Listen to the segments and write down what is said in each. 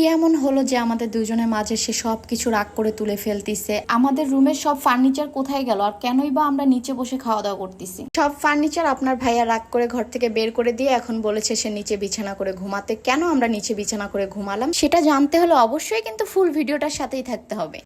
কি এমন হলো যে আমাদের দুজনের মাঝে সে সব কিছু রাগ করে তুলে ফেলতিছে? আমাদের রুমের সব ফার্নিচার কোথায় গেল আর কেনই বা আমরা নিচে বসে খাওয়া দাওয়া করতেছি? সব ফার্নিচার আপনার ভাইয়া রাগ করে ঘর থেকে বের করে দিয়ে এখন বলেছে সে নিচে বিছানা করে ঘুমাতে। কেন আমরা নিচে বিছানা করে ঘুমালাম? সেটা জানতে হলে অবশ্যই কিন্তু ফুল ভিডিওটার সাথেই থাকতে হবে।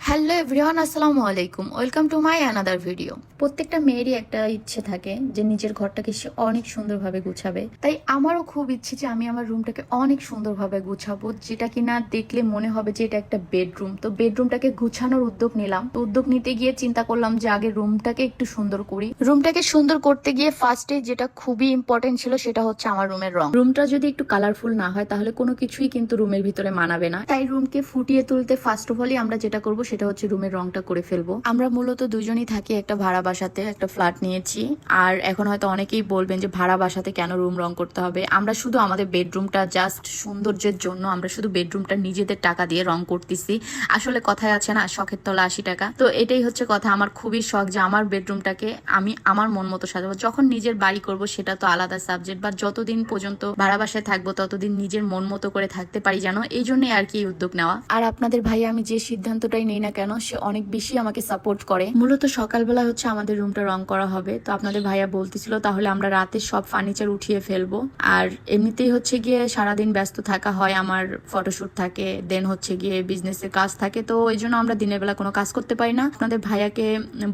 হ্যালো এভরিওয়ান আসসালামু আলাইকুম। Welcome to my another video প্রত্যেকটা মেয়েরই একটা ইচ্ছে থাকে যে নিজের ঘরটাকে সে অনেক সুন্দরভাবে গুছাবে। তাই আমারও খুব ইচ্ছে যে আমি আমার রুমটাকে অনেক সুন্দরভাবে গুছাবো যেটা কিনা দেখলে মনে হবে যে এটা একটা বেডরুম তো বেডরুমটাকে গুছানোর উদ্যোগ নিলাম। তো উদ্যোগ নিতে গিয়ে চিন্তা করলাম যে আগে রুমটাকে একটু সুন্দর করি। রুমটাকে সুন্দর করতে গিয়ে ফার্স্টে যেটা খুবই ইম্পর্টেন্ট ছিল সেটা হচ্ছে আমার রুমের রং। রুমটা যদি একটু কালারফুল না হয় তাহলে কোনো কিছুই কিন্তু রুমের ভিতরে মানাবে না। তাই রুমকে ফুটিয়ে তুলতে ফার্স্ট অফ অলই আমরা যেটা করব সেটা হচ্ছে রুমের রংটা করে ফেলব। আমরা মূলত দুজনই থাকি একটা ভাড়া বাসাতে, একটা ফ্ল্যাট নিয়েছি। আর এখন হয়তো অনেকেই বলবেন যে ভাড়া বাসাতে কেন রুম রং করতে হবে? আমরা শুধু আমাদের বেডরুমটা জাস্ট সৌন্দর্যের জন্য, আমরা শুধু বেডরুমটা নিজেদের টাকা দিয়ে রং করতেছি। আসলে কথায় আছে না, শখের তলা আশি টাকা। তো এটাই হচ্ছে কথা, আমার খুবই শখ যে আমার বেডরুমটাকে আমি আমার মন মতো সাজাবো। যখন নিজের বাড়ি করব, সেটা তো আলাদা সাবজেক্ট বা যতদিন পর্যন্ত ভাড়া বাসায় থাকব, ততদিন নিজের মন মতো করে থাকতে পারি জানো এই জন্যই আর কি উদ্যোগ নেওয়া। আর আপনাদের ভাই আমি যে সিদ্ধান্তটাই নেই না কেন, সে অনেক বেশি আমাকে সাপোর্ট করে। মূলত সকালবেলা হচ্ছে আমাদের রুমটা রং করা হবে। তো আপনাদের ভাইয়া বলতেছিল, তাহলে আমরা রাতে সব ফার্নিচার উঠিয়ে ফেলব। আর এমনিতেই হচ্ছে গিয়ে সারাদিন ব্যস্ত থাকা হয়, আমার ফটোশুট থাকে দেন হচ্ছে গিয়ে বিজনেসের কাজ থাকে। তো ওই জন্য আমরা দিনের বেলা কোনো কাজ করতে পারি না। আপনাদের ভাইয়াকে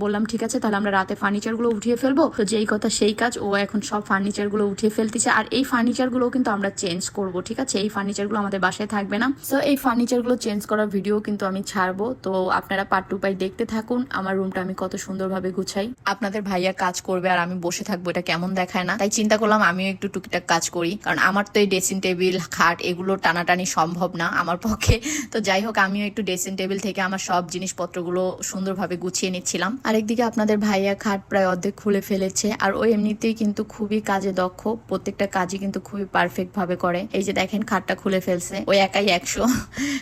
বললাম, ঠিক আছে, তাহলে আমরা রাতে ফার্নিচারগুলো উঠিয়ে ফেলব। তো যেই কথা সেই কাজ, ও এখন সব ফার্নিচারগুলো উঠিয়ে ফেলতেছে। আর এই ফার্নিচারগুলো কিন্তু আমরা চেঞ্জ করব, ঠিক আছে? এই ফার্নিচারগুলো আমাদের বাসায় থাকবে না। তো এই ফার্নিচারগুলো চেঞ্জ করার ভিডিও কিন্তু আমি ছাড়বো। তো আপনারা পার্ট টু পাই দেখতে থাকুন। আমার রুমটা আমি কত সুন্দরভাবে গুছাই। আপনাদের ভাইয়া কাজ করবে আর আমি বসে থাকব, এটা কেমন দেখায় না। তাই চিন্তা করলাম আমিও একটু টুকিটাক কাজ করি। কারণ আমার তো এই ড্রেসিং টেবিল খাট এগুলো টানাটানি সম্ভব না আমার পক্ষে। তো যাই হোক, আমিও একটু ড্রেসিং টেবিল থেকে আমার সব জিনিসপত্রগুলো সুন্দরভাবে গুছিয়ে নিচ্ছিলাম। আরেকদিকে আপনাদের ভাইয়া খাট প্রায় অর্ধেক খুলে ফেলেছে। আর ও এমনিতেই কিন্তু খুবই কাজে দক্ষ। প্রত্যেকটা কাজই কিন্তু খুবই পারফেক্ট ভাবে করে। এই যে দেখেন, খাটটা খুলে ফেলছে। ওই একাই একশো।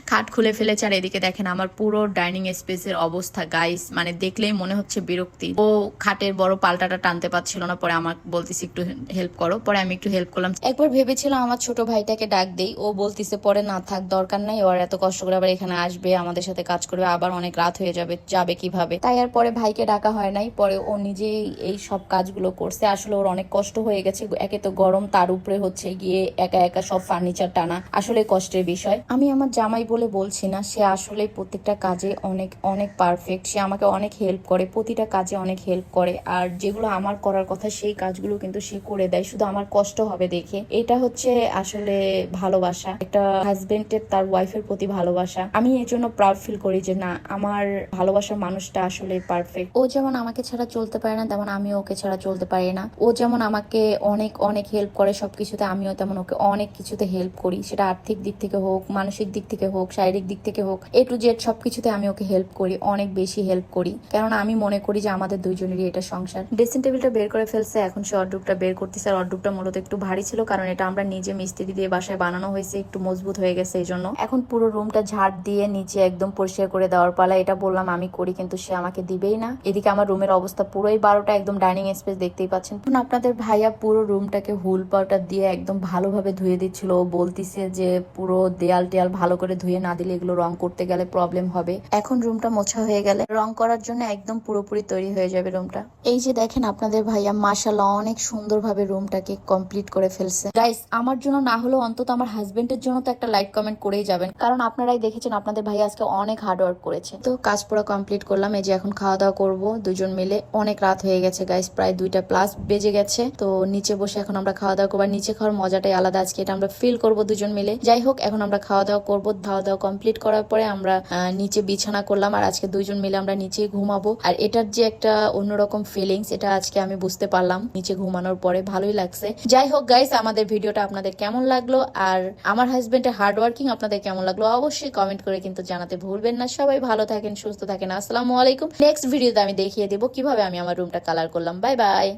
খাট খুলে ফেলেছে আর এদিকে দেখেন, আমার পুরো ডাইনিং স্পেসের অবস্থা গাইস মানে দেখলেই মনে হচ্ছে বিরক্তি। ও খাটের বড় পাল্টাটা টানতে পারছিল না, পরে আমাকে বলতেছি একটু হেল্প করো। পরে আমি একটু হেল্প করলাম। একবার ভেবেছিলাম আমার ছোট ভাইটাকে ডাক দেই, ও বলতিছে, পরে না থাক, দরকার নাই, ওর এত কষ্ট করে আবার এখানে আসবে, আমাদের সাথে কাজ করবে, আবার অনেক রাত হয়ে যাবে যাবে কীভাবে? তাই আর পরে ভাইকে ডাকা হয় নাই, পরে ও নিজেই এই সব কাজগুলো করছে। আসলে ওর অনেক কষ্ট হয়ে গেছে, একে তো গরম, তার উপরে হচ্ছে গিয়ে একা একা সব ফার্নিচার টানা, আসলে কষ্টের বিষয়। আমি আমার জামাই বলে বলছি না, সে আসলে প্রত্যেকটা কাজে অনেক অনেক পারফেক্ট সে আমাকে অনেক হেল্প করে, প্রতিটা কাজে অনেক হেল্প করে। আর যেগুলো আমার করার কথা, সেই কাজগুলো কিন্তু সে করে দেয়। শুধু আমার কষ্ট হবে দেখে। এটা হচ্ছে আসলে ভালোবাসা। একটা হাজবেন্ডের তার ওয়াইফের প্রতি ভালোবাসা। আমি এর জন্য প্রাউড ফিল করি যে, না, আমার ভালোবাসার মানুষটা আসলে পারফেক্ট ও যেমন আমাকে ছাড়া চলতে পারে না, তেমন আমি ওকে ছাড়া চলতে পারি না। ও যেমন আমাকে অনেক অনেক হেল্প করে সবকিছুতে, আমিও তেমন ওকে অনেক কিছুতে হেল্প করি। সেটা আর্থিক দিক থেকে হোক, মানসিক দিক থেকে হোক, শারীরিক দিক থেকে হোক এ টু জেড সবকিছুতে ওকে হেল্প করি, অনেক বেশি হেল্প করি। কেননা আমি মনে করি যে আমাদের দুইজনেরই এটা সংসার। ড্রেসিং টেবিলটা বের করে ফেলছে, এখন সে অর্ডুপটা বের করতেছে। আর অর্ডুপটা মূলত একটু ভারী ছিল, কারণ এটা আমরা নিজে মিস্ত্রি দিয়ে বাসায় বানানো হয়েছে, একটু মজবুত হয়ে গেছে এই জন্য এখন পুরো রুমটা ঝাড় দিয়ে নিচে একদম পরিষ্কার করে দেওয়ার পালা, এটা বললাম, আমি করি, কিন্তু সে আমাকে দিবেই না। এদিকে আমার রুমের অবস্থা পুরোই বারোটা, একদম ডাইনিং স্পেস দেখতেই পাচ্ছেন। এখন আপনাদের ভাইয়া পুরো রুমটাকে হুল পাউডার দিয়ে একদম ভালোভাবে ধুয়ে দিচ্ছিল। বলতিছে যে পুরো দেয়াল টেয়াল ভালো করে ধুয়ে না দিলে এগুলো রং করতে গেলে প্রবলেম হবে। এখন রুমটা মোছা হয়ে গেলে রং করার জন্য একদম পুরোপুরি তৈরি হয়ে যাবে রুমটা এই যে দেখেন আপনাদের ভাইয়া মাশাল্লাহ অনেক সুন্দরভাবে রুমটাকে কমপ্লিট করে ফেলছে। গাইস আমার জন্য না হলেও অন্তত আমার হাজবেন্ডের জন্য তো একটা লাইক কমেন্ট করেই যাবেন। কারণ আপনারাই দেখেছেন, আপনাদের ভাইয়া আজকে অনেক হার্ড ওয়ার্ক করেছে। তো কাজ পুরো কমপ্লিট করলাম, এই যে এখন খাওয়া দাওয়া করব। দুজন মিলে অনেক রাত হয়ে গেছে গাইস প্রায় দুইটা প্লাস বেজে গেছে। তো নিচে বসে এখন আমরা খাওয়া দাওয়া করব। নিচে খাওয়ার মজাটাই আলাদা, আজকে এটা আমরা ফিল করব দুজন মিলে। যাই হোক, এখন আমরা খাওয়া দাওয়া করব। খাওয়া দাওয়া কমপ্লিট করার পরে আমরা নিচে বিছানা করলাম আর আজকে দুইজন মিলে আমরা নিচে ঘুমাবো। আর এটার যে একটা অন্যরকম ফিলিংস এটা আজকে আমি বুঝতে পারলাম নিচে ঘুমানোর পরে। ভালোই লাগছে। যাই হোক গাইস আমাদের ভিডিওটা আপনাদের কেমন লাগল? আর আমার হাজবেন্ডের হার্ড ওয়ার্কিং আপনাদের কেমন লাগল? অবশ্যই কমেন্ট করে কিন্তু জানাতে ভুলবেন না। সবাই ভালো থাকেন, সুস্থ থাকেন। আসসালামু আলাইকুম। নেক্সট ভিডিওতে আমি দেখিয়ে দেবো কীভাবে আমি আমার রুমটা কালার করলাম। Bye bye